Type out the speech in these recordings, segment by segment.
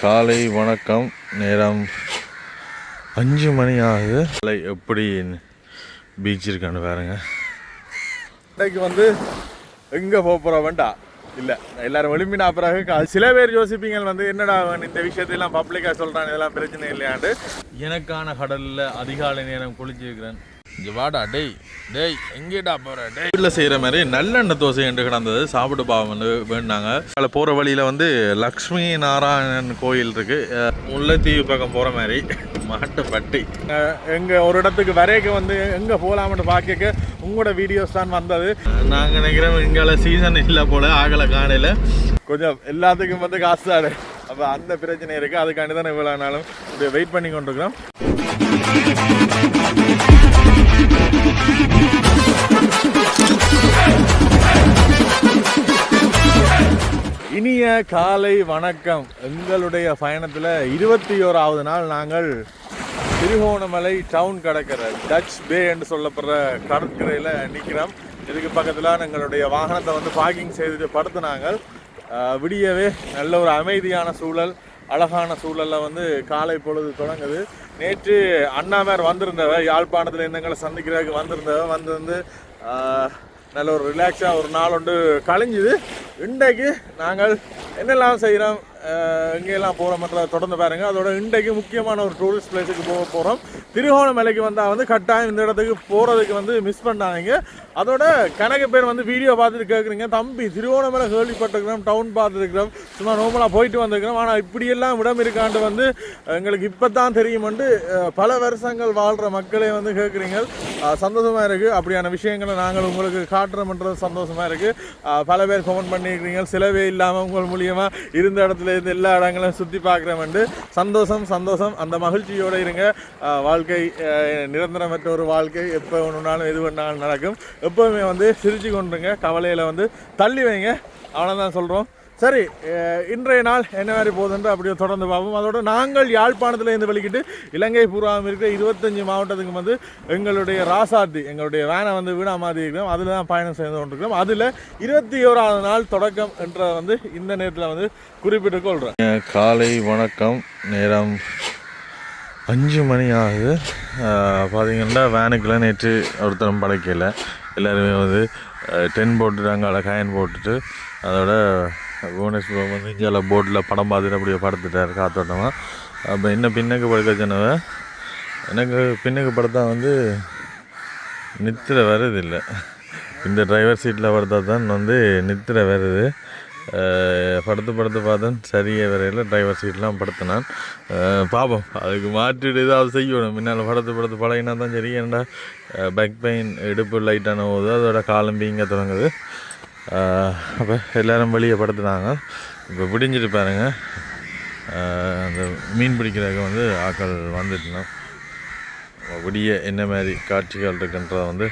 காலை வணக்கம். நேரம் அஞ்சு மணி ஆகுது காலை எப்படி பீச் இருக்கான்னு பாருங்க. இன்னைக்கு வந்து எங்கே போக போகிறோம் வேண்டாம் இல்லை எல்லாரும் விளிம்பினா பிறகு சில பேர் யோசிப்பீங்க வந்து என்னடா இந்த விஷயத்தையெல்லாம் பப்ளிக்காக சொல்கிறான் இதெல்லாம் பிரச்சனை இல்லையாண்டு எனக்கான கடலில் அதிகாலை நேரம் குளிச்சிருக்கிறேன். இங்கே வாடா டேய் டேய் எங்கேடா போகிற டேய்? வீட்டில் செய்கிற மாதிரி நல்லெண்ணெய் தோசை என்று கிடந்தது. சாப்பிட்டு பாவம் வந்து வேண்டாங்க அதில் போகிற வழியில் வந்து லக்ஷ்மி நாராயணன் கோயில் இருக்குது முல்லைத்தீவு பக்கம் போகிற மாதிரி. மாட்டுப்பட்டி. எங்கே ஒரு இடத்துக்கு வரைக்கு வந்து எங்கே போகலாம்னு பார்க்க உங்களோட வீடியோஸ் தான் வந்தது. நாங்கள் நினைக்கிறோம் இங்கே சீசன் இல்லை போல் ஆகலை காணையில் கொஞ்சம் எல்லாத்துக்கும் வந்து காசு தாடு அப்போ அந்த பிரச்சனை இருக்குது அதுக்காண்டி தான் இவ்வளோ நாளும் இப்படி வெயிட் பண்ணி கொண்டிருக்கிறோம். இனிய காலை வணக்கம். எங்களுடைய பயணத்தில் இருபத்தி ஓராவது நாள் நாங்கள் திருகோணமலை டவுன் கடற்கரை டச் பே என்று சொல்லப்படுற கடற்கரையில் நிற்கிறோம் இதுக்கு பக்கத்தில் எங்களுடைய வாகனத்தை வந்து பார்க்கிங் செய்துட்டு படுத்து நாங்கள் விடியவே நல்ல ஒரு அமைதியான சூழல் அழகான சூழலில் வந்து காலை பொழுது தொடங்குது. நேற்று அண்ணாமார் வந்திருந்தவ யாழ்ப்பாணத்தில் என்னங்களை சந்திக்கிறதுக்கு வந்திருந்தவ வந்து வந்து நல்ல ஒரு ரிலாக்ஸாக ஒரு நாள் ஒன்று கழிஞ்சுது. இன்றைக்கு நாங்கள் என்னெல்லாம் செய்கிறோம் எங்கெல்லாம் போகிறோம்ன்றதை தொடர்ந்து பாருங்கள் அதோட இன்றைக்கு முக்கியமான ஒரு டூரிஸ்ட் பிளேஸுக்கு போக போகிறோம் திருகோணமலைக்கு வந்தால் வந்து கட்டாயம் இந்த இடத்துக்கு போகிறதுக்கு வந்து மிஸ் பண்ணாதீங்க. அதோட கணக்கு பேர் வந்து வீடியோ பார்த்துட்டு கேட்குறீங்க தம்பி திருவோணமலை கேள்விப்பட்டிருக்கிறோம் டவுன் பார்த்துருக்கிறோம். சும்மா நோமலாக போயிட்டு வந்திருக்கிறோம். ஆனால் இப்படியெல்லாம் இடம் இருக்காண்டு வந்து எங்களுக்கு இப்போ தான் தெரியுமெண்டு பல வருஷங்கள் வாழ்கிற மக்களே வந்து கேட்குறீங்க சந்தோஷமாக இருக்குது அப்படியான விஷயங்களை நாங்கள் உங்களுக்கு காட்டுறோம்ன்றது சந்தோஷமாக இருக்குது பல பேர் ஃபோன் பண்ணியிருக்கிறீங்க சிலவே இல்லாமல் உங்கள் மூலியமாக இருந்த இடத்துல இருந்து எல்லா இடங்களையும் சுற்றி பார்க்குறோம்ண்டு சந்தோஷம் சந்தோஷம். அந்த மகிழ்ச்சியோடு இருங்க. வாழ்க்கை நிரந்தரமற்ற ஒரு வாழ்க்கை. எப்போ ஒன்றுனாலும் எது பண்ணாலும் நடக்கும். எப்போவுமே வந்து சிரிச்சு கொண்டுருங்க. கவலையில் வந்து தள்ளி வைங்க. அவ்வளோதான் சொல்கிறோம் சரி இன்றைய நாள் என்ன மாதிரி போகுதுன்ற அப்படியே தொடர்ந்து பார்ப்போம். அதோட நாங்கள் யாழ்ப்பாணத்தில் இருந்து வெளிக்கிட்டு இலங்கை பூராவும் இருக்கிற இருபத்தஞ்சி மாவட்டத்துக்கு வந்து எங்களுடைய ராசாத்தி எங்களுடைய வேனை வந்து வீணா மாதிரி இருக்கிறோம். அதில் தான் பயணம் செய்து கொண்டிருக்கிறோம். அதில் இருபத்தி ஓராவது நாள் தொடக்கம் என்ற வந்து இந்த நேரத்தில் வந்து குறிப்பிட்டு கொள்கிறேன் காலை வணக்கம். நேரம் அஞ்சு மணி ஆகுது. பார்த்தீங்கன்னா வேனுக்குலாம் நேற்று ஒருத்தரும் படைக்கலை. எல்லாருமே வந்து டென் போட்டுட்டாங்க அழகாயன் போட்டுட்டு அதோட புவனேஸ்வரம் வந்து இந்தியாவில் போட்டில் படம் பார்த்துட்டு அப்படியே படுத்துட்டார் காத்தோட்டமாக அப்போ என்ன பின்னுக்கு படுக்க சொன்னவ எனக்கு பின்னுக்கு படுத்தா வந்து நித்திரை வருது இல்லை இந்த டிரைவர் சீட்டில் படுத்தா தான் வந்து நித்திரை வருது. படுத்து படுத்து பார்த்தேன் சரியே வரையில் டிரைவர் சீட்லாம் படுத்தினான். பாப்போம் அதுக்கு மாற்றிட்டு ஏதாவது செய்யணும். முன்னால் படுத்து படுத்து பழகினா தான் சரி. ஏன்டா பேக் பெயின் இடுப்பு லைட்டான போது அதோட காலம் பீங்க தொடங்குது. அப்போ எல்லோரும் வெளியே படுத்துனாங்க இப்போ பிடிஞ்சிட்டு பாருங்க. அந்த மீன் பிடிக்கிறதுக்கு வந்து ஆக்கள் வந்துட்டுனோம் விடிய என்ன மாதிரி காட்சிகள் இருக்குன்றதை வந்து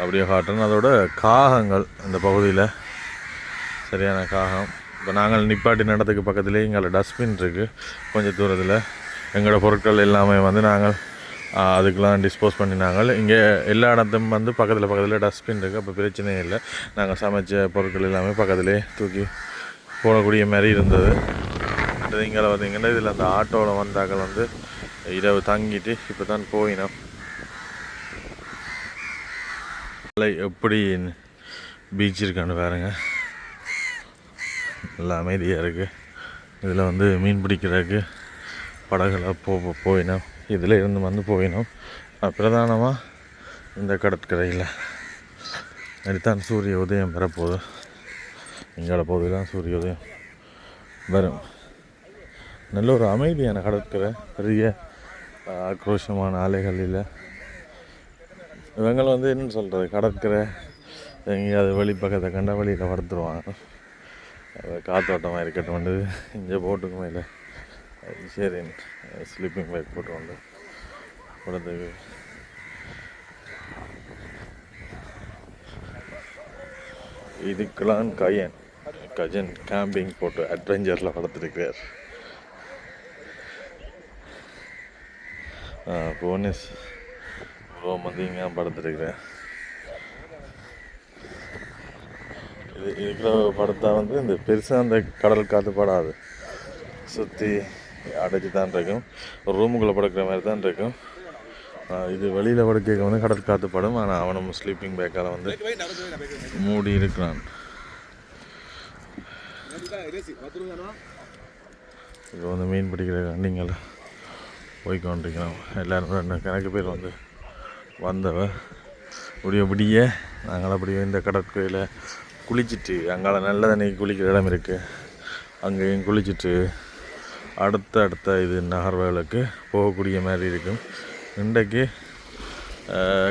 அப்படியே காட்டணும் அதோட காகங்கள் இந்த பகுதியில். சரியான காகம். இப்போ நாங்கள் நிப்பாட்டி நடத்துக்கு பக்கத்துலேயே எங்களை டஸ்ட்பின் இருக்குது கொஞ்சம் தூரத்தில். எங்களோட பொருட்கள் எல்லாமே வந்து நாங்கள் அதுக்கெலாம் டிஸ்போஸ் பண்ணினாங்க. இங்கே எல்லா இடத்தும் வந்து பக்கத்தில் பக்கத்தில் டஸ்ட்பின் இருக்குது அப்போ பிரச்சனையே இல்லை. நாங்கள் சமைச்ச பொருட்கள் எல்லாமே பக்கத்துலேயே தூக்கி போடக்கூடிய மாதிரி இருந்தது. அடுத்தது இங்கே பார்த்தீங்கன்னா இதில் அந்த ஆட்டோவில் வந்தாக்கள் வந்து இரவு தங்கிட்டு இப்போ தான் போயினோம். மலை எப்படி பீச் இருக்கான்னு பாருங்க. நல்லா அமைதியாக இருக்குது இதில் வந்து மீன் பிடிக்கிறதுக்கு படகுல போ போ- போயினோம். இதில் இருந்து வந்து போயினோம். பிரதானமாக இந்த கடற்கரையில் அதுதான் சூரிய உதயம் வரப்போகுது. எங்களோட பகுதியில் சூரிய உதயம் வரும். நல்ல ஒரு அமைதியான கடற்கரை பெரிய ஆக்ரோஷமான அலைகள் இல்லை. இவங்களை வந்து என்ன சொல்கிறது கடற்கரை எங்கேயாவது வெளிப்பக்கத்தை கண்ட வழியில் வளர்த்துருவாங்க காத்தோட்டமாக இருக்கட்டும் வந்து இங்கே போட்டுக்குமே இல்லை சரி ஸ்லீப்பிங் பேக் போட்டு வந்து. படத்துக்கு இதுக்கெல்லாம் கயன் கஜன் கேம்பிங் போட்டு அட்வென்ச்சரில் வளர்த்துருக்கிறார். போனஸ் ரோம் வந்து இங்கே படுத்துருக்கிறேன் இது இருக்கிற படத்தை வந்து இந்த பெருசாக அந்த கடல் காற்று படாது. சுற்றி அடைச்சி தான் இருக்கும் ரூமுக்குள்ளே படுக்கிற மாதிரி தான் இருக்கும் இது வெளியில் படுக்க வந்து கடல் காற்று படும். ஆனால் அவனும் ஸ்லீப்பிங் பேக்கால் வந்து மூடி இருக்கிறான். இப்போ வந்து மீன் பிடிக்கிற கண்டிங்களை போய் கொண்டிருக்கிறோம் எல்லோரும் ரெண்டு கணக்கு பேர் வந்து வந்தவ. விடிய விடிய நாங்கள் அப்படியே இந்த கடற்கரையில் குளிச்சுட்டு அங்கால நல்ல தண்ணி குளிக்கிற இடம் இருக்குது அங்கேயும் குளிச்சுட்டு அடுத்த அடுத்த இது நகர்வுகளுக்கு போகக்கூடிய மாதிரி இருக்கும். இன்றைக்கு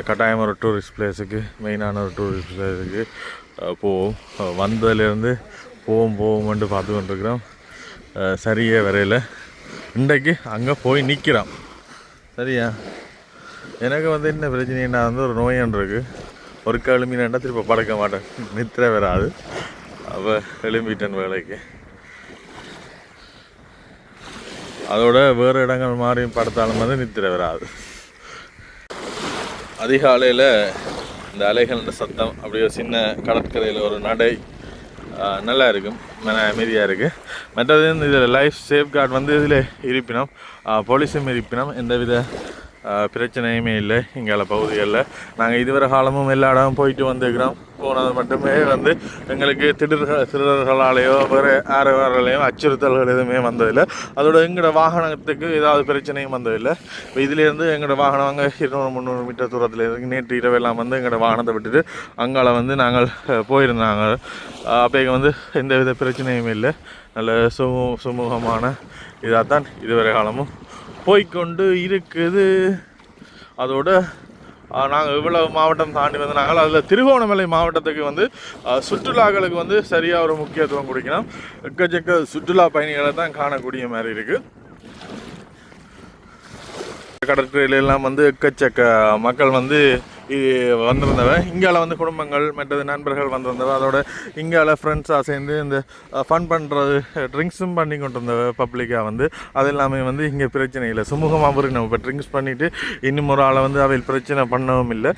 கட்டாயம் ஒரு டூரிஸ்ட் பிளேஸுக்கு மெயினான ஒரு டூரிஸ்ட் பிளேஸுக்கு போவோம். வந்ததுலேருந்து போவோம் போவோம்ன்ட்டு பார்த்து கொண்டிருக்கிறோம். சரியே வரையில் இன்றைக்கு அங்கே போய் நிற்கிறோம். சரியா? எனக்கு வந்து என்ன பிரச்சனைன்னா வந்து ஒரு நோயான் ஒரு ஒரு என்ன திருப்ப படுக்க மாட்டேன். நித்திர வராது. அப்போ எழும்பிட்டேன் வேலைக்கு. அதோட வேறு இடங்கள் மாதிரி படுத்தாலும் வந்து நித்திர வராது. அதிகாலையில் இந்த அலைகள் சத்தம் அப்படியே ஒரு சின்ன கடற்கரையில் ஒரு நடை நல்லா இருக்கும். அமைதியாக இருக்குது மற்றது இதில் லைஃப் சேஃப்கார்டு வந்து இதில் இருப்பினம் போலீஸும் இருப்பினம் எந்தவித பிரச்சனையுமே இல்லை எங்களை பகுதிகளில் நாங்கள் இதுவரை காலமும் எல்லா இடமும் போயிட்டு வந்துருக்கிறோம். போனது மட்டுமே வந்து எங்களுக்கு திடர்கள் திருடர்களாலேயோ வேறு யாரையோ அச்சுறுத்தல்கள் எதுவுமே வந்ததில்லை. அதோட எங்களோட வாகனத்துக்கு ஏதாவது பிரச்சனையும் வந்ததில்லை. இப்போ இதுலேருந்து எங்களோட வாகனம் அங்கே இருநூறு முந்நூறு மீட்டர் தூரத்தில் இருக்கு நேற்று இரவெல்லாம் வந்து எங்களோட வாகனத்தை விட்டுட்டு அங்கால வந்து நாங்கள் போயிருந்தாங்க. அப்போ வந்து வந்து எந்தவித பிரச்சனையும் இல்லை. நல்ல சுமூ சுமூகமான இதாக தான் இதுவரை காலமும். போய்க்கொண்டு இருக்குது. அதோட நாங்கள் இவ்வளவு மாவட்டம் தாண்டி வந்து நாங்கள் அதில் திருகோணமலை மாவட்டத்துக்கு வந்து சுற்றுலாக்களுக்கு வந்து சரியாக ஒரு முக்கியத்துவம் கொடுக்கணும். எக்கச்சக்க சுற்றுலா பயணிகளை தான் காணக்கூடிய மாதிரி இருக்குது கடற்கரையிலெல்லாம் வந்து எக்கச்சக்க மக்கள் வந்து இது வந்திருந்தவ இங்கால வந்து குடும்பங்கள் மற்றது நண்பர்கள் வந்திருந்தவ அதோட இங்கால ஃப்ரெண்ட்ஸாக சேர்ந்து இந்த ஃபன் பண்ணுறது ட்ரிங்க்ஸும் பண்ணி கொண்டு இருந்தவ பப்ளிக்காக வந்து. அது எல்லாமே வந்து இங்கே பிரச்சனை இல்லை. சுமூகமாக வரும் நம்ம இப்போ ட்ரிங்க்ஸ் பண்ணிவிட்டு இன்னும் ஒரு ஆளை வந்து அவையில் பிரச்சனை பண்ணவும் இல்லை.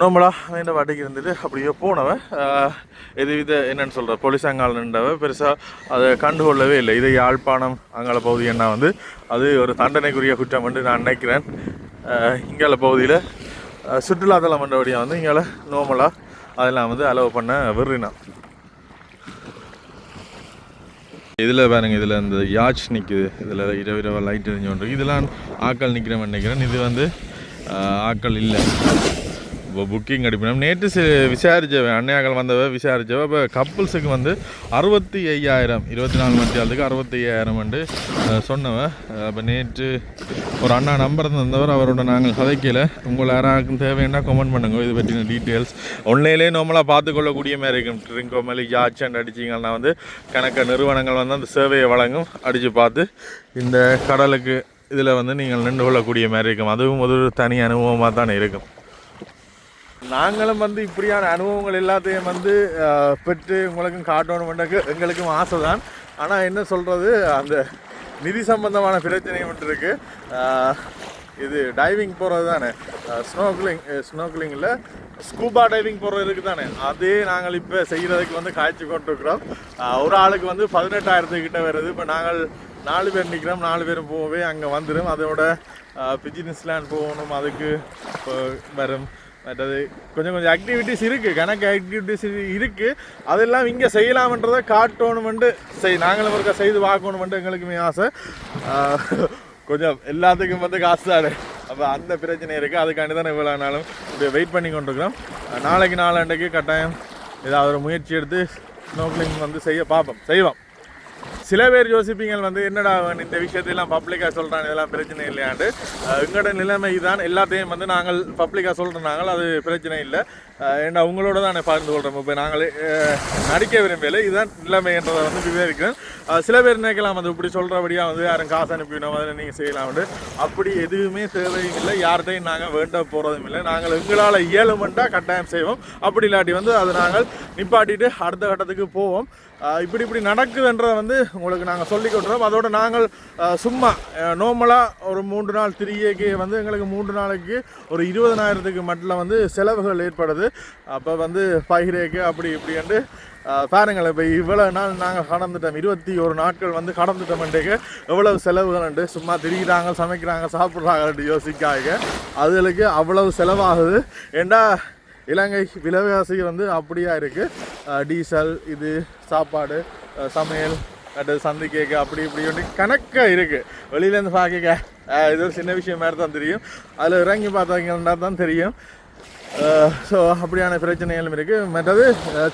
நார்மலாக என்ன வாட்டிக்கு இருந்துட்டு அப்படியே போனவன். ஆஹ், எதுவித என்னென்னு சொல்கிற போலீஸ் அங்கால நின்றவ பெருசாக அதை கண்டுகொள்ளவே இல்லை. இது யாழ்ப்பாணம் அங்கால பகுதி என்ன வந்து அது ஒரு தண்டனைக்குரிய குற்றம் என்று நான் நினைக்கிறேன். இங்கால பகுதியில் சுற்றுலாத்தலம் மண்டபடியாக வந்து இங்கே நோமலாக அதெல்லாம் வந்து அலோவ் பண்ண விருறினான் இதில் பாருங்க இதில் இந்த யாச் நிற்குது இதில் இரவு இரவு லைட் எரிஞ்சு கொண்டு இதெல்லாம் ஆட்கள் நிற்கிறேன் நினைக்கிறேன். இது வந்து ஆக்கள் ஆட்கள் இல்லை. இப்போ புக்கிங் அடிப்பினோம் நேற்று சி விசாரித்தவன் அன்னையாக்கள் வந்தவ விசாரித்தவ இப்போ கப்புள்ஸுக்கு வந்து அறுபத்தி ஐயாயிரம் இருபத்தி நாலு மணி ஆளுக்கு அறுபத்தி ஐயாயிரம் வந்து சொன்னவன் அப்போ நேற்று ஒரு அண்ணா நம்பர் தந்தவர் அவரோட நாங்கள் கதைக்கல உங்களை யாராருக்கும் தேவைன்னா கமெண்ட் பண்ணுங்க. இது பற்றின டீட்டெயில்ஸ் ஒன்லையிலே நார்மலாக பார்த்துக்கொள்ளக்கூடிய மாதிரி இருக்கும். ட்ரிங்கோ மேலே யாச்சண்ட் அடிச்சிங்கன்னா வந்து கணக்க நிறுவனங்கள் வந்து அந்த சேவையை வழங்கும். அடித்து பார்த்து இந்த கடலுக்கு இதில் வந்து நீங்கள் நின்று கொள்ளக்கூடிய மாதிரி இருக்கும். அதுவும் ஒரு தனி அனுபவமாக தானே இருக்கும். நாங்களும் வந்து இப்படியான அனுபவங்கள் எல்லாத்தையும் வந்து பெற்று உங்களுக்கும் காட்டணும்ன்றக்கு எங்களுக்கும் ஆசை தான் ஆனால் என்ன சொல்கிறது அந்த நிதி சம்பந்தமான பிரச்சனை ஒன்று இருக்குது இது டைவிங் போகிறது தானே. ஸ்னோக்லிங் ஸ்னோக்லிங்கில் ஸ்கூபா டைவிங் போகிறதுக்கு தானே. அதே நாங்கள் இப்போ செய்கிறதுக்கு வந்து காய்ச்சி கொண்டிருக்கிறோம். ஒரு ஆளுக்கு வந்து பதினெட்டாயிரத்துக்கிட்ட வருது. இப்போ நாங்கள் நாலு பேர் நிற்கிறோம் நாலு பேரும் போகவே அங்கே வந்துடும் அதோட பிஜினஸ் லேண்ட் போகணும் அதுக்கு இப்போ வரும். மற்றது கொஞ்சம் கொஞ்சம் ஆக்டிவிட்டிஸ் இருக்குது கணக்கு ஆக்டிவிட்டிஸ் இருக்குது அதெல்லாம் இங்கே செய்யலாமன்றதை காட்டணுமெண்டு செய் நாங்களும் ஒருக்கா செய்து பார்க்கணுமெண்டு எங்களுக்குமே ஆசை. கொஞ்சம் எல்லாத்துக்கும் வந்து காசு தானே. அப்போ அந்த பிரச்சனை இருக்குது அதுக்காண்டி தான் இவ்வளோ நாளும் இப்படி வெயிட் பண்ணி கொண்டிருக்கிறோம். நாளைக்கு நாளாண்டைக்கு கட்டாயம் ஏதாவது ஒரு முயற்சி எடுத்து ஸ்னோக்லிங் வந்து செய்ய பார்ப்போம் செய்வோம். சில பேர் யோசிப்பீங்கள் வந்து என்னடா அவன் இந்த விஷயத்தையெல்லாம் பப்ளிக்காக சொல்கிறான் இதெல்லாம் பிரச்சனை இல்லையாண்டு எங்களோட நிலைமை தான் எல்லாத்தையும் வந்து நாங்கள் பப்ளிக்காக சொல்கிறனாங்க அது பிரச்சனை இல்லை. ஏன்னா உங்களோட தான் பகிர்ந்து கொள்கிறோம் இப்போ நாங்கள் நடிக்க விரும்பல இதுதான் நிலைமைன்றதை வந்து விவரிக்கிறேன். சில பேர் நினைக்கலாம் வந்து இப்படி சொல்கிறபடியாக வந்து யாரும் காசு அனுப்பிவிடும் அதில் நீங்கள் செய்யலாம்னு அப்படி எதுவுமே தேவையும் இல்லை. யார்கிட்டையும் நாங்கள் வேண்ட போகிறதும் இல்லை. நாங்கள் எங்களால் இயலுமெண்டா கட்டாயம் செய்வோம். அப்படி இல்லாட்டி வந்து அதை நாங்கள் நிப்பாட்டிட்டு அடுத்த கட்டத்துக்கு போவோம். இப்படி இப்படி நடக்குதுன்றதை வந்து உங்களுக்கு நாங்கள் சொல்லி கொடுறோம் அதோட நாங்கள் சும்மா நார்மலாக ஒரு மூன்று நாள் திரியேக்கு வந்து எங்களுக்கு மூன்று நாளைக்கு ஒரு இருபதனாயிரத்துக்கு மட்டும் வந்து செலவுகள் ஏற்படுது. அப்போ வந்து பகிரேக்கு அப்படி இப்படின்ட்டு என்று பாருங்கள் இப்போ இவ்வளோ நாள் நாங்கள் கடந்துட்டோம். இருபத்தி ஒரு நாட்கள் வந்து கடந்துட்டோம்ன்றக்கு எவ்வளவு செலவுகள் சும்மா திரிகிறாங்க சமைக்கிறாங்க சாப்பிட்றாங்கன்ட்டு யோசிக்காங்க அதுகளுக்கு அவ்வளவு செலவாகுது. ஏண்டா இலங்கை விலைவாசி வந்து அப்படியா இருக்குது டீசல் இது சாப்பாடு சமையல் அடுத்து சந்தை கேக்கு அப்படி இப்படி ஒன்று கணக்காக இருக்குது வெளியிலேருந்து பார்க்க இது ஒரு சின்ன விஷயம் மாதிரி தான் தெரியும். அதில் இறங்கி பார்த்தாங்கன்னா தான் தெரியும். ஸோ அப்படியான பிரச்சனைகளும் இருக்குது மற்றது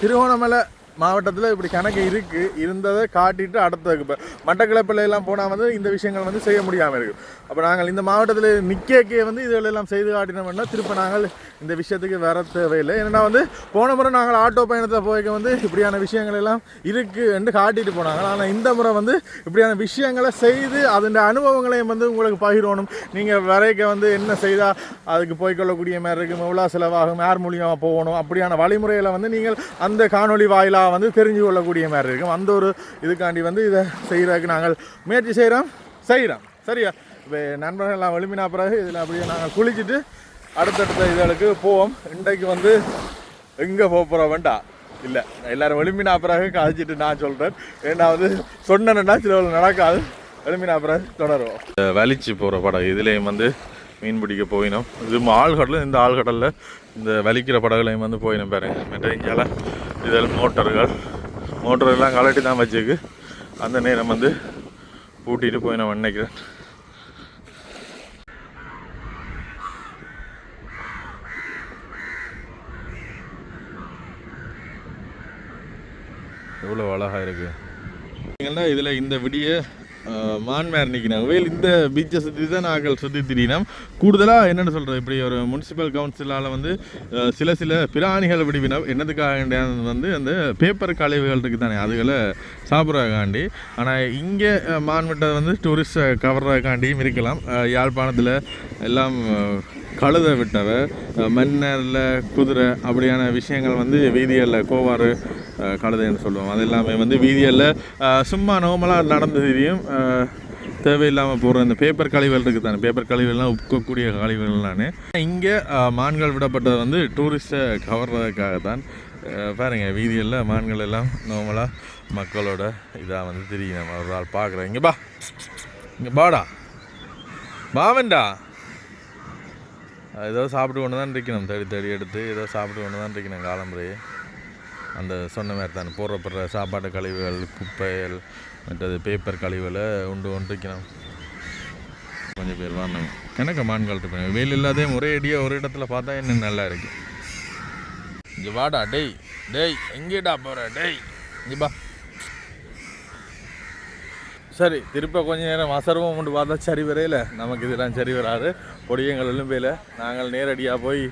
திருகோணமலை மாவட்டத்தில் இப்படி கணக்கு இருக்குது இருந்ததை காட்டிட்டு அடுத்ததுக்கு இப்போ மட்டக்களப்பில் எல்லாம் போனால் வந்து இந்த விஷயங்கள் வந்து செய்ய முடியாமல் இருக்குது அப்போ நாங்கள் இந்த மாவட்டத்தில் நிற்கே வந்து இதெல்லாம் செய்து காட்டினோம்னா திருப்ப நாங்கள் இந்த விஷயத்துக்கு வர தேவையில்லை ஏன்னா வந்து போன முறை நாங்கள் ஆட்டோ பயணத்தை போய்க்க வந்து இப்படியான விஷயங்கள் எல்லாம் இருக்குன்னு காட்டிட்டு போனாங்க. ஆனால் இந்த முறை வந்து இப்படியான விஷயங்களை செய்து அதன் அனுபவங்களையும் வந்து உங்களுக்கு பகிரணும். நீங்கள் வரைக்க வந்து என்ன செய்தால் அதுக்கு போய்க்கொள்ளக்கூடிய மாதிரி இருக்கும். எவ்வளோ செலவாகும். யார் மூலியமாக போகணும்? அப்படியான வழிமுறைகளை வந்து நீங்கள் அந்த காணொளி வாயிலாக வந்து தெரிஞ்சு கொள்ளக்கூடிய மாதிரி இருக்கும். அந்த ஒரு இதுக்காண்டி வந்து இதை செய்கிறதுக்கு நாங்கள் முயற்சி செய்கிறோம் செய்கிறோம் சரியா? இப்போ நண்பர்கள் எல்லாம் எழுப்பினா பிறகு இதில் அப்படியே நாங்கள் குளிச்சுட்டு அடுத்தடுத்த இதழுக்கு போவோம். இன்றைக்கு வந்து எங்கே போக போகிறோம் வேண்டாம் இல்லை. எல்லோரும் எழுப்பினா பிறகு கழிச்சிட்டு நான் சொல்கிறேன் ஏன்னா வந்து சொன்னேன்னா சில நடக்காது. எழுப்பினா பிறகு தொடருவோம். வலிச்சு போகிற படம். இதுலேயும் வந்து மீன் பிடிக்க போயினோம். இது ஆழ்கடல் இந்த ஆழ்கடலில் இந்த வலிக்கிற படகுலையும் வந்து போயினோம் பாருங்க. மற்ற இங்கால இதில் மோட்டர்கள். மோட்டரெல்லாம் கலட்டி தான் வச்சுக்கு அந்த நேரம் வந்து பூட்டிட்டு போயினோம் நினைக்கிறேன் எவ்வளோ அழகாக இருக்குது பார்த்தீங்கன்னா இதில் இந்த விடிய மான்மேர் நிற்கிறாங்க வேல் இந்த பீச்சை சுற்றி தான் நாங்கள் சுற்றி திரியினோம். கூடுதலாக என்னென்னு சொல்கிறது இப்படி ஒரு முனிசிபல் கவுன்சிலால் வந்து சில சில பிராணிகள் விடுவினோம். என்னதுக்காக வந்து அந்த பேப்பர் கழிவுகள் இருக்குது தானே அதுகளை சாப்பிட்றதுக்காண்டி. ஆனால் இங்கே மான்விட்டை வந்து டூரிஸ்ட்டை கவர்றதுக்காண்டியும் இருக்கலாம். யாழ்ப்பாணத்தில் எல்லாம் கழுதை விட்டவ மன்னரில் குதிரை அப்படியான விஷயங்கள் வந்து வீதிகளில் கோவாறு கழுதைன்னு சொல்லுவோம். அது எல்லாமே வந்து வீதிகளில் சும்மா நோமலாக நடந்து தெரியும் தேவையில்லாமல் போகிற இந்த பேப்பர் கழிவுகள் இருக்குது தானே. பேப்பர் கழிவுகள்லாம் உட்கக்கூடிய கழிவுகள்லான்னு இங்கே மான்கள் விடப்பட்டது வந்து டூரிஸ்ட்டை கவர்றதுக்காக தான். பாருங்கள் பாருங்க வீதிகளில் மான்கள் எல்லாம் நார்மலாக மக்களோட இதாக வந்து தெரியும் நம்ம ஒரு ஆள் பார்க்குறேன். இங்கே பா. இங்கே பாடா. பாவன்டா ஏதோ சாப்பிட்டு கொண்டு தான் இருக்கணும். தேடி தேடி எடுத்து ஏதோ சாப்பிட்டு கொண்டு தான் இருக்கணும் காலம்புறையே அந்த சொன்ன மாதிரி தான். போடுறப்படுற சாப்பாட்டு கழிவுகள் குப்பைகள் மற்றது பேப்பர் கழிவுகளை உண்டு கொண்டு இருக்கணும். கொஞ்சம் பேர் வரணும். எனக்கு மான் கழட்டு வெயில் இல்லாதே ஒரே அடியாக ஒரு இடத்துல பார்த்தா இன்னும் நல்லா இருக்கு. இங்கே வாடா டேய் டேய் எங்கேடா போகிற டேய் இங்கே பா சரி திருப்ப கொஞ்ச நேரம் அசர்வம் கொண்டு பார்த்தா சரி வரையில. நமக்கு இதெல்லாம் சரி வராது. பொடியங்கள் எலும்பையில் நாங்கள் நேரடியாக போய்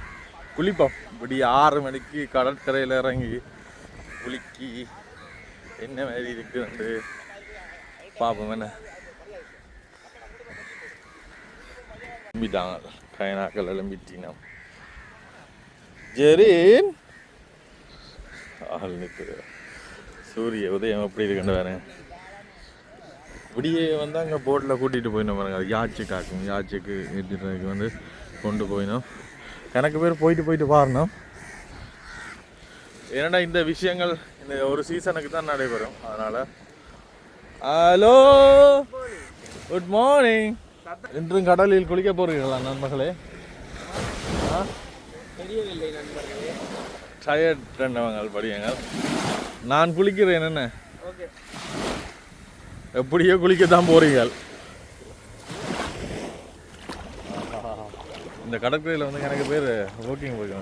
குளிப்போம். இப்படி ஆறு மணிக்கு கடற்கரையில் இறங்கி குளிக்கி என்ன மாதிரி இருக்குன்னு பார்ப்போம் என்ன? எலும்பிட்டாங்க. கயனாக்கள் எலும்பிட்டினோம். ஜெரீன். ஆள் நிற்குது. சூரிய உதயம் எப்படி இருக்குன்னு வேறேன் இப்படியே வந்து அங்கே போட்டில் கூட்டிகிட்டு போயினோம் பாருங்க. அது யாச்சு காக்கும். யாச்சுக்கு ஏற்றிட்டு வந்து கொண்டு போயினோம். எனக்கு பேர் போயிட்டு போயிட்டு பாருணும் ஏன்னா இந்த விஷயங்கள்? இந்த ஒரு சீசனுக்கு தான் நடைபெறும். அதனால் ஹலோ குட் மார்னிங் இன்றும் கடலில் குளிக்க போகிறீர்களா நண்பர்களே? நண்பர்களே. டயர்ட் ரெண்டவங்கள் படியுங்கள். நான் குளிக்கிறேன் என்ன? ஓகே எப்படியோ குளிக்க தான் போறீங்க இந்த கடற்கரையில் வந்து எனக்கு பேர் வாக்கிங் போய்க்க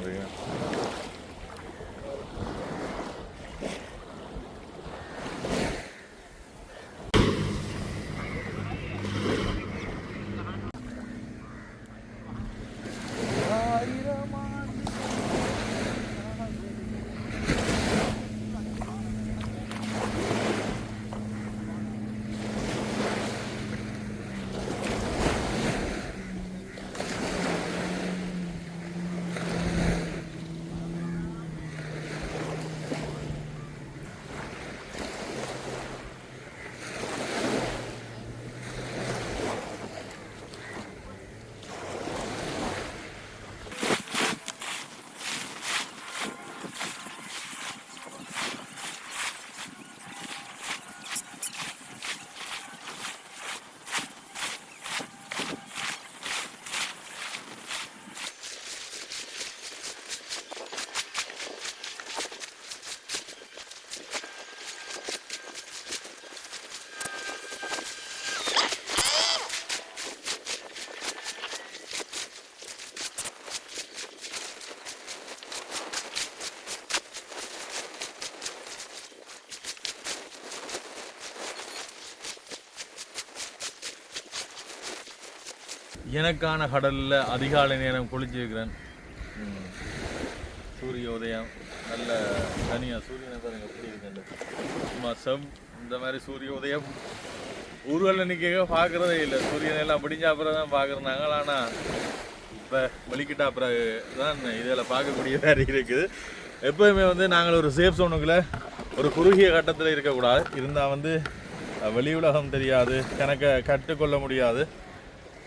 எனக்கான கடலில் அதிகாலை நேரம் குளிச்சிருக்கிறேன். சூரிய உதயம் நல்ல தனியாக சூரியனை பாருங்க எப்படி இருக்கு சும்மா செவ் இந்த மாதிரி சூரிய உதயம் ஊர்வலம் நிற்க பார்க்குறதே இல்லை. சூரியன் எல்லாம் முடிஞ்ச அப்புறம் தான் பார்க்குறாங்க ஆனால் இப்போ வெளிக்கிட்ட அப்புறம் தான் இதில் பார்க்கக்கூடிய மாதிரி இருக்குது. எப்போயுமே வந்து நாங்கள் ஒரு சேஃப் ஜோனுக்குள்ளே ஒரு குறுகிய கட்டத்தில் இருக்கக்கூடாது. இருந்தால் வந்து வெளி உலகம் தெரியாது. கணக்கை கற்றுக்கொள்ள முடியாது.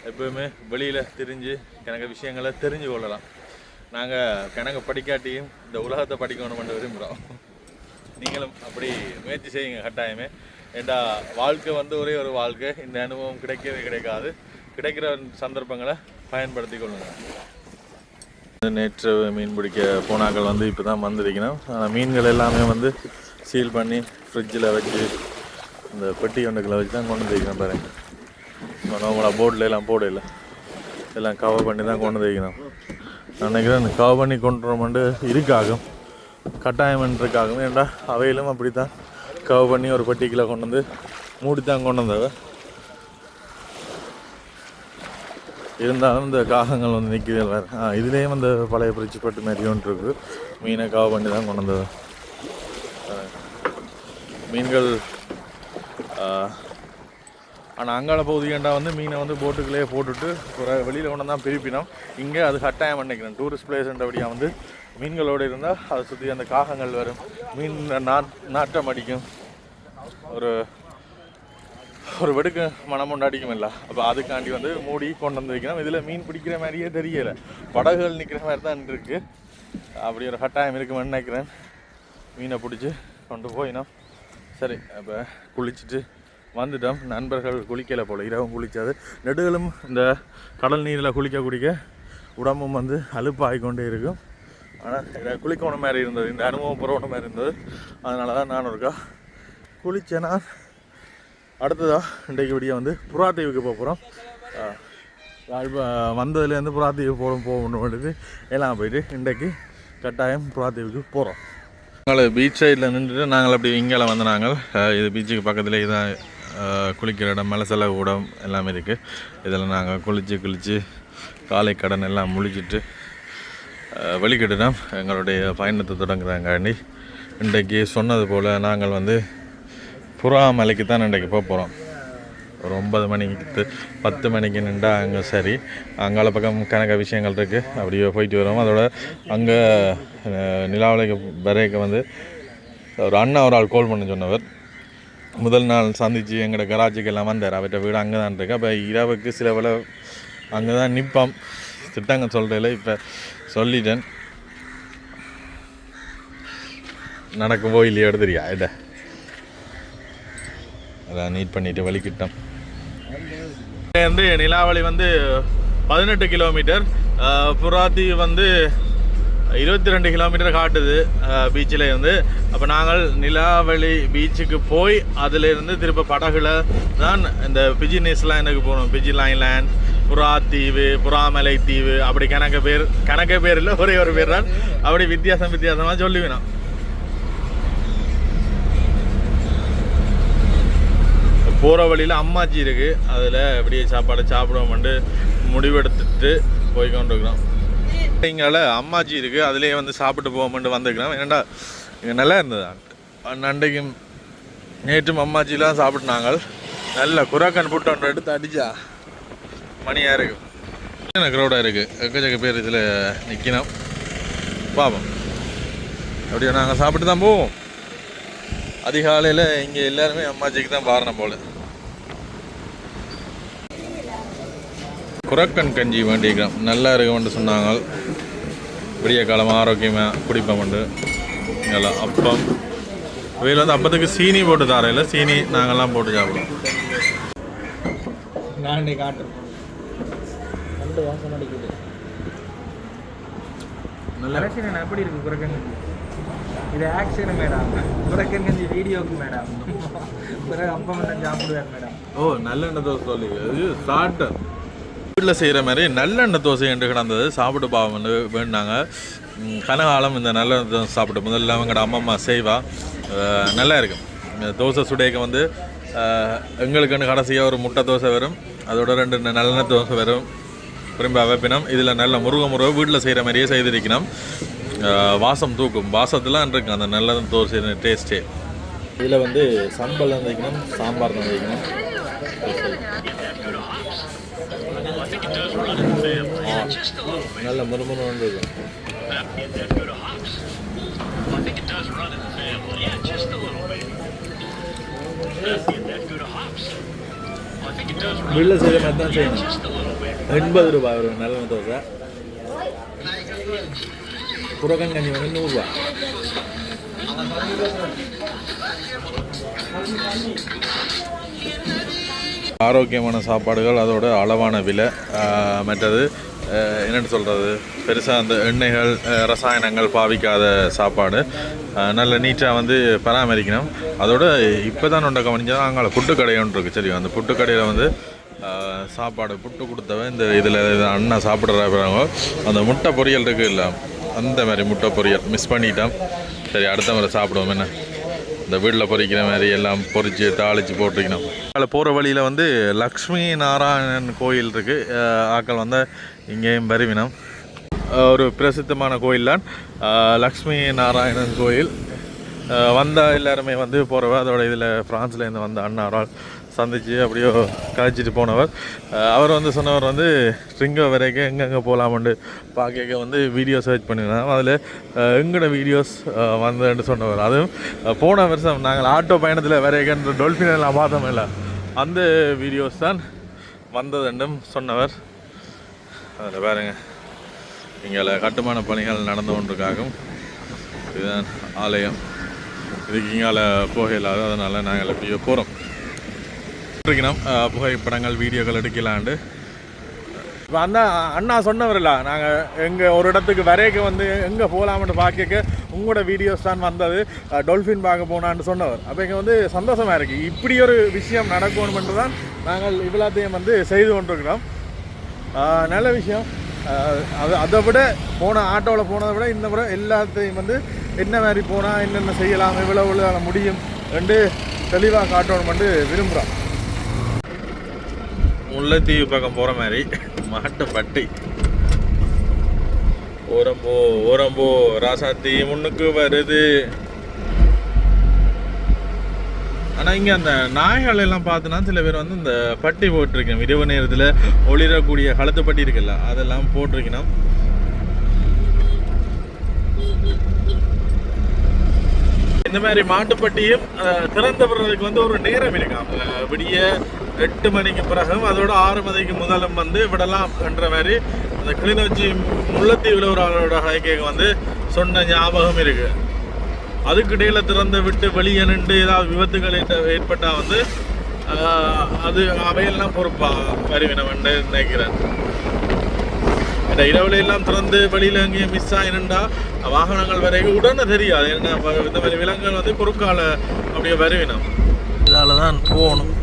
எப்பவுமே வெளியில் தெரிஞ்சு கணக்கு விஷயங்களை தெரிஞ்சு கொள்ளலாம். நாங்கள் கணக்கு படிக்காட்டியும் இந்த உலகத்தை படிக்கணும்னு விரும்புகிறோம் நீங்களும் அப்படி முயற்சி செய்யுங்க கட்டாயமே. ஏண்டா வாழ்க்கை வந்து ஒரே ஒரு வாழ்க்கை. இந்த அனுபவம் கிடைக்கவே கிடைக்காது. கிடைக்கிற சந்தர்ப்பங்களை பயன்படுத்தி கொள்ளுங்கள் நேற்று மீன் பிடிக்க போனாக்கள் வந்து இப்போ தான் வந்திருக்கணும். ஆனால் மீன்கள் எல்லாமே வந்து சீல் பண்ணி ஃப்ரிட்ஜில் வச்சு இந்த பெட்டி ஒன்றுக்குள்ள வச்சு தான் கொண்டு வந்திருக்கணும் பாருங்கள் நார்மலாக போர்டில் எல்லாம் போடல எல்லாம் கவர் பண்ணி தான் கொண்டு வைக்கணும். நான் நினைக்கிறேன் கவர் பண்ணி கொண்டு வரமாண்டு இருக்காகும். கட்டாயம் ஏண்டா ஏன்டா அவையிலும் அப்படி தான் கவர் பண்ணி ஒரு பெட்டிக்குள்ள கொண்டு வந்து மூடி தான் கொண்டு வந்தவ. இருந்தாலும் இந்த காகங்கள் வந்து நிற்கிது வேறு. ஆ இதுலேயும் அந்த பழைய பிரிட்ஜ் பட்டு மாதிரி ஒன்று இருக்குது. மீனை கவர் பண்ணி தான் கொண்டு வந்தது மீன்கள் ஆனால் அங்காள பகுதிகண்டா வந்து மீனை வந்து போட்டுக்குள்ளேயே போட்டுட்டு வெளியில் கொண்டு தான் பிரிப்பினோம். இங்கே அது கட்டாயம் பண்ணிக்கிறேன் டூரிஸ்ட் பிளேஸ்ன்றபடியாக வந்து மீன்களோடு இருந்தால் அதை சுற்றி அந்த காகங்கள் வரும். மீன் நாட் நாட்டம் அடிக்கும். ஒரு ஒரு வெடுக்கு மனம் கொண்டு அடிக்கும் இல்லை. அப்போ அதுக்காண்டி வந்து மூடி கொண்டு வந்து வைக்கணும். இதில் மீன் பிடிக்கிற மாதிரியே தெரியலை. படகுகள் நிற்கிற மாதிரி தான் இருக்குது அப்படி ஒரு கட்டாயம் இருக்குமென்னு நினைக்கிறேன். மீனை பிடிச்சி கொண்டு போயினோம். சரி அப்போ குளிச்சுட்டு வந்துட்டோம். நண்பர்கள் குளிக்கலை போல். இரவும் குளிக்காது நெடுகளும் இந்த கடல் நீரில் குளிக்க குடிக்க உடம்பும் வந்து அலுப்பாகி கொண்டே இருக்கும். ஆனால் குளிக்கணும் மாதிரி இருந்தது. இந்த அனுபவம் புறவணும் மாதிரி இருந்தது. அதனால தான் நான் ஒருக்கா குளித்தேன்னா அடுத்ததாக இன்றைக்கு விடிய வந்து புறாத்தீவுக்கு போக போகிறோம் வந்ததுலேருந்து புறாத்தீவு போக போகணும் வேண்டியது எல்லாம் போயிட்டு இன்றைக்கு கட்டாயம் புறாத்தீவுக்கு போகிறோம் நாங்கள் பீச் சைடில் நின்றுட்டு நாங்கள் அப்படி இங்கே வந்து நாங்கள் இது பீச்சுக்கு பக்கத்துலேயே தான் குளிக்கிற இடம் மலை செலவு கூடம் எல்லாமே இருக்குது இதில் நாங்கள் குளித்து குளித்து காலை கடன் எல்லாம் முழிச்சிட்டு அஹ், எங்களுடைய பயணத்தை தொடங்குறாங்காண்டி இன்றைக்கு சொன்னது போல் நாங்கள் வந்து புறா மலைக்கு தான் இன்றைக்கு போக போகிறோம் ஒரு ஒன்பது மணிக்கு பத்து மணிக்கு நின்றா அங்கே சரி. அங்கால பக்கம் கணக்க விஷயங்கள் இருக்குது அப்படியே போயிட்டு வரோம் அதோட அங்கே நிலாவலைக்கு வரைக்கு வந்து ஒரு அண்ணா ஒரு ஆள் கால் பண்ண சொன்னவர். முதல் நாள் சந்திச்சு எங்களோட கராஜுக்கு எல்லாம் வந்தார். அவர்கிட்ட வீடு அங்கே தான் இருக்கு. அப்போ இரவுக்கு சில வேலை அங்கே தான் நிற்போம் திட்டங்க சொல்கிறதில்ல இப்போ சொல்லிட்டேன். போய் இல்லையோ தெரியா இதை? அதான் நீட் பண்ணிட்டு வலிக்கிட்டோம். வந்து நிலாவளி வந்து பதினெட்டு கிலோமீட்டர் புராத்தி வந்து இருபத்தி ரெண்டு கிலோமீட்டர் காட்டுது பீச்சில் இருந்து. அப்போ நாங்கள் நிலாவளி பீச்சுக்கு போய் அதிலிருந்து திரும்ப படகுல தான் இந்த பிஜினிஸ்லாம் எனக்கு போகணும். பிஜி லைன்லேண்ட் புறா தீவு புறாமலை தீவு அப்படி கணக்க பேர் கணக்க பேர் இல்லை ஒரே ஒரு பேர் தான். அப்படி வித்தியாசம் வித்தியாசமாக சொல்லுவேன் போகிற வழியில் அம்மாச்சி இருக்குது அதில் அப்படியே சாப்பாடு சாப்பிடுவோம்ட்டு முடிவெடுத்துட்டு போய் கொண்டிருக்கிறோம் இங்கால அம்மாச்சி இருக்குது அதுலேயே வந்து சாப்பிட்டு போவோம்ட்டு வந்துருக்கிறோம். ஏன்டா இங்கே நல்லா இருந்தது. அன்றைக்கும் நேற்றும் அம்மாச்சிலாம் சாப்பிட்னாங்க நல்ல குராக்கன் புட்டு ஒன்று எடுத்து அடிச்சா மணியாக இருக்கும் என்ன க்ரௌடாக இருக்குது எக்கச்சக்க பேர் இதில் நிற்கணும் பாபம் அப்படியே நாங்கள் சாப்பிட்டு தான் போவோம். அதிகாலையில் இங்கே எல்லாருமே அம்மாச்சிக்கு தான் பாரணம் போல. குரக்கன் கஞ்சி வேண்டிக்கிறோம் நல்லா இருக்கும்னு சொன்னாங்க விடிய காலம் ஆரோக்கியமாக குடிப்போம்ண்டு இங்கெல்லாம் அப்பம். இவையில் வந்து அப்பத்துக்கு சீனி போட்டு தரையில சீனி நாங்கள்லாம் போட்டு சாப்பிடுவோம். நான் இன்னைக்கு ரெண்டு வாசம் அடிக்குது. நல்லா. எப்படி இருக்கு குரக்கன் இது ஆக்ஷன் மேடம் குரக்கன் கஞ்சி வீடியோக்கு மேடம் பிறகு அப்பா மட்டும் சாப்பிடுவார் மேடம் ஓ நல்லெண்ணெய் தோசை சொல்லி அது ஸ்டார்டர் வீட்டில் செய்கிற மாதிரி நல்லெண்ணெய் தோசை என்று கிடந்தது. சாப்பிட்டு பாவம்னு வேணாங்க கனகாலம் இந்த நல்லெண்ணெய் தோசை சாப்பிட்டு முதல்ல அவங்களோட அம்மா செய்வா. நல்லா இருக்கும் இந்த தோசை சுடைக்க வந்து எங்களுக்குன்னு கடைசியாக ஒரு முட்டை தோசை வரும். அதோட ரெண்டு நல்லெண்ணெய் தோசை வரும். விரும்ப அவப்பினம் இதில் நல்ல முருக முருக வீட்டில் செய்கிற மாதிரியே செய்திருக்கணும். வாசம் தூக்கும். வாசத்துலாம் இருக்கு அந்த நல்ல தோசை டேஸ்ட்டே இதில் வந்து சம்பல் வைக்கணும் சாம்பார் வைக்கணும் நல்ல முறுமுறு இருக்கும் வீட்டில் செய்கிற மாதிரி தான் செய்யணும். எண்பது ரூபாய் ஒரு நல்ல தோசை. புறக்கன் கஞ்சி வந்து நூறுரூவா ஆரோக்கியமான சாப்பாடுகள் அதோட அளவான விலை மற்றது என்னென்னு சொல்கிறது பெருசாக அந்த எண்ணெய்கள் ரசாயனங்கள் பாவிக்காத சாப்பாடு நல்ல நீட்டாக வந்து பராமரிக்கணும். அதோட இப்போ தான் ஒன்றை கவனிச்சா அங்கே புட்டு ஒன்று இருக்குது சரி அந்த புட்டு கடையில் வந்து சாப்பாடு புட்டு கொடுத்தவன் இந்த இதில் அண்ணா சாப்பிட்றாங்க அந்த முட்டை பொரியல் இருக்குது இல்லை அந்த மாதிரி முட்டை பொரியல் மிஸ் பண்ணிட்டோம். சரி அடுத்த முறை சாப்பிடுவோம் என்ன? இந்த வீட்டில் பொறிக்கிற மாதிரி எல்லாம் பொறிச்சு தாளித்து போட்டிருக்கணும். அதில் போகிற வழியில் வந்து லக்ஷ்மி நாராயணன் கோயில் இருக்குது ஆக்கள் வந்து இங்கேயும் பருவினம் ஒரு பிரசித்தமான கோயில் தான். லக்ஷ்மி நாராயணன் கோயில். வந்தால் வந்த எல்லாருமே வந்து போகிறவ அதோட இதில் ஃப்ரான்ஸ்லேருந்து வந்த அண்ணாரால் சந்தித்து அப்படியோ கழிச்சிட்டு போனவர். அவர் வந்து சொன்னவர் வந்து ஸ்ட்ரிங்கோ வரைக்கும் எங்கெங்கே போகலாமண்டு பார்க்க வந்து வீடியோ சர்ச் பண்ணிருந்தோம் அதில் எங்கட வீடியோஸ் வந்ததுன்னு சொன்னவர். அதுவும் போன வருஷம் நாங்கள் ஆட்டோ பயணத்தில் வரைக்கின்ற டொல்ஃபின் எல்லாம் பார்த்தோம் இல்லை. அந்த வீடியோஸ் தான் வந்ததுன்றும் சொன்னவர். அதில் பாருங்க. இங்கே கட்டுமான பணிகள் நடந்து கொண்டிருக்காகும். இதுதான் ஆலயம். இதுக்கு இங்கால போக இல்லாத அதனால் நாங்கள் எப்படியோ போகிறோம் இருக்கணும் புகைப்படங்கள் வீடியோக்கள் எடுக்கலாண்டு. இப்போ அண்ணா அண்ணா சொன்னவர்ல நாங்கள் எங்கள் ஒரு இடத்துக்கு வரைக்கு வந்து எங்கே போகலாம்னு பார்க்க உங்களோட வீடியோஸ் தான் வந்தது. டொல்ஃபின் பார்க்க போனான்னு சொன்னவர். அப்போ இங்கே வந்து சந்தோஷமாக இருக்குது இப்படி ஒரு விஷயம் நடக்கணுமென்று தான் நாங்கள் இவ்வளோத்தையும் வந்து செய்து கொண்டிருக்கிறோம். நல்ல விஷயம். அது அதை விட போன ஆட்டோவில் போனதை விட இந்த முறை எல்லாத்தையும் வந்து என்ன மாதிரி போனால் என்னென்ன செய்யலாம் எவ்வளோ எவ்வளோ முடியும் ரெண்டு தெளிவாக காட்டணும் வந்து விரும்புகிறோம் முல்லைத்தீவு பக்கம் போகிற மாதிரி. மாட்டு பட்டி ஓரம்போ ஓரம்போ ராசாத்தி முன்னுக்கு வருது. ஆனால் இங்கே அந்த நாய்கள் எல்லாம் பார்த்தோன்னா சில பேர் வந்து இந்த பட்டி போட்டிருக்கேன் இரவு நேரத்தில் ஒளிரக்கூடிய கழுத்து பட்டி இருக்குல்ல அதெல்லாம் போட்டிருக்கணும். இந்த மாதிரி மாட்டுப்பட்டியும் திறந்து விடுறதுக்கு வந்து ஒரு நேரம் இருக்காம் விடிய எட்டு மணிக்கு பிறகும் அதோட ஆறு மணிக்கு முதலும் வந்து விடலாம் என்ற மாதிரி அந்த கிளிநொச்சி முல்லைத்தீவில் ஒரு அவரோட ஹைக்கேக்கு வந்து சொன்ன ஞாபகம் இருக்குது அதுக்கிடையில் திறந்து விட்டு வெளியே நின்று ஏதாவது விபத்துகள் ஏற்பட்டால் வந்து அது அவையெல்லாம் பொறுப்பாக வருவினம் என்று நினைக்கிறேன். இந்த இரவுல எல்லாம் திறந்து வெளியில் எங்கேயும் மிஸ் ஆயினுண்டா வாகனங்கள் வரைக்கும் உடனே தெரியாது. என்ன இந்த மாதிரி விலங்குகள் வந்து குறுக்கால அப்படியே வருவினம். இதால் தான் போகணும்.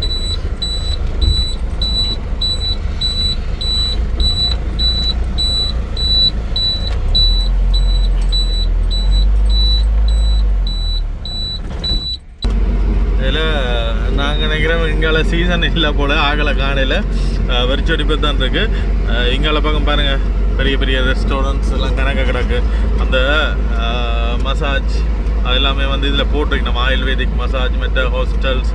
இதில் நாங்கள் நினைக்கிறோம் இங்கால சீசன் இல்லை போல் ஆகலை காணையில் வெறிச்சொடிப்பு தான் இருக்குது இங்கால பக்கம் பாருங்கள் பெரிய பெரிய ரெஸ்டாரண்ட்ஸ் எல்லாம் கணக்க கிடக்கு. அந்த மசாஜ் அது எல்லாமே வந்து இதில் போட்டிருக்கு. நம்ம ஆயுர்வேதிக் மசாஜ் மற்ற ஹாஸ்டல்ஸ்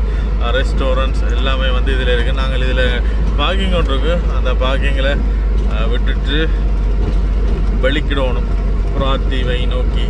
ரெஸ்டாரண்ட்ஸ் எல்லாமே வந்து இதில் இருக்குது நாங்கள் இதில் பார்க்கிங் ஒன்று அந்த பார்க்கிங்கில் விட்டுட்டு வெளிக்கிடணும். புறாத்தீவை நோக்கி.